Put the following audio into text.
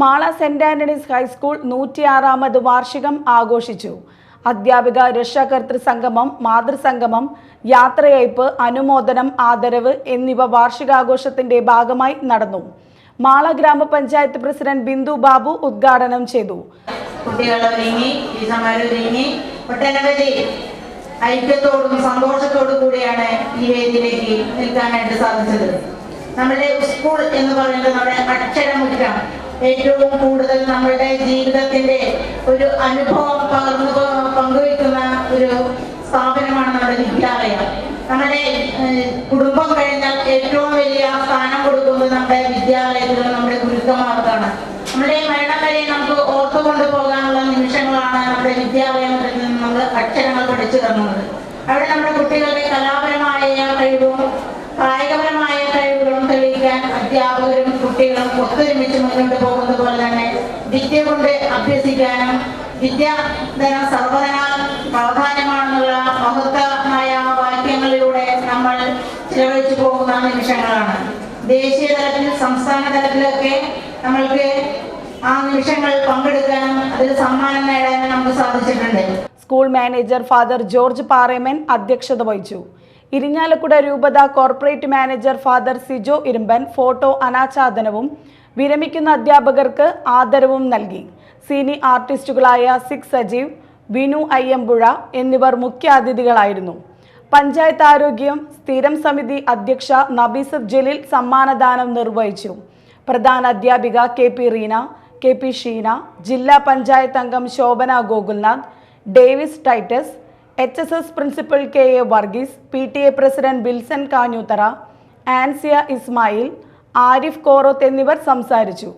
Mala saint Anthony's high school നൂറ്റിയാറാമത് വാർഷികം ആഘോഷിച്ചു. അധ്യാപിക രക്ഷാകർത്തൃ സംഗമം മാതൃസംഗമം യാത്രയയപ്പ് അനുമോദനം ആദരവ് എന്നിവ വാർഷികാഘോഷത്തിന്റെ ഭാഗമായി നടന്നു. മാള ഗ്രാമപഞ്ചായത്ത് പ്രസിഡന്റ് ബിന്ദു ബാബു ഉദ്ഘാടനം ചെയ്തു. ഐക്യത്തോടും സന്തോഷത്തോടും കൂടിയാണ് ഈ വേദിയിലേക്ക് നിൽക്കാനായിട്ട് സാധിച്ചത്. നമ്മുടെ സ്കൂൾ എന്ന് പറയുന്നത് നമ്മുടെ അക്ഷരമുറ്റം. ഏറ്റവും കൂടുതൽ നമ്മളുടെ ജീവിതത്തിന്റെ ഒരു അനുഭവം പകർന്നു പങ്കുവെക്കുന്ന ഒരു സ്ഥാപനമാണ് നമ്മുടെ വിദ്യാലയം നമ്മുടെ കുടുംബം കഴിഞ്ഞാൽ ഏറ്റവും വലിയ സ്ഥാനം കൊടുക്കുന്നത് നമ്മുടെ വിദ്യാലയത്തിലും നമ്മുടെ ഗുരുക്കന്മാർക്കാണ്. നമ്മുടെ മരണം വരെ നമുക്ക് ഓർത്തുകൊണ്ട് പോകാനുള്ള നിമിഷങ്ങളാണ് നമ്മുടെ വിദ്യാലയത്തിൽ നിന്ന് നമ്മൾ അക്ഷരങ്ങൾ പഠിച്ചു തന്നത്. അവിടെ നമ്മുടെ കുട്ടികളുടെ കലാപരമായ കഴിവും കായികപരമായ കഴിവുകളും തെളിയിക്കാൻ അധ്യാപകരും ഒത്തൊരുമിച്ച് മുന്നോട്ട് പോകുന്നത് പോലെ തന്നെ വിദ്യ കൊണ്ട് അഭ്യസിക്കാനും വിദ്യാധനം സർവധനാൽ പ്രാധാന്യമാണെന്നുള്ള മഹത്വമായ വാക്യങ്ങളിലൂടെ നമ്മൾ ചിലവഴിച്ചു പോകുന്ന നിമിഷങ്ങളാണ്. ദേശീയ തലത്തിൽ സംസ്ഥാന തലത്തിലൊക്കെ നമ്മൾക്ക് ആ നിമിഷങ്ങൾ പങ്കെടുക്കാനും അതിൽ സമ്മാനം നേടാനും നമുക്ക് സാധിച്ചിട്ടുണ്ട്. School manager father George Paremman അധ്യക്ഷത വഹിച്ചു. ഇരിഞ്ഞാലക്കുട രൂപത corporate manager father Sijo Irumban photo അനാച്ഛാദനവും വിരമിക്കുന്ന അധ്യാപകർക്ക് ആദരവും നൽകി. സീനി ആർട്ടിസ്റ്റുകളായ സിക്സ് സജീവ് വിനു അയ്യമ്പുഴ എന്നിവർ മുഖ്യാതിഥികളായിരുന്നു. പഞ്ചായത്ത് ആരോഗ്യം സ്ഥിരം സമിതി അധ്യക്ഷ നബീസഫ് ജലീൽ സമ്മാനദാനം നിർവഹിച്ചു. പ്രധാന അധ്യാപിക K P Reena K P Sheena ജില്ലാ പഞ്ചായത്ത് അംഗം Shobhana Gokulnath Davis Titus H S S principal K A Varghese P T A president Bilson Kanjoothara Ansiya Ismail Arif Koroth എന്നിവർ സംസാരിച്ചു.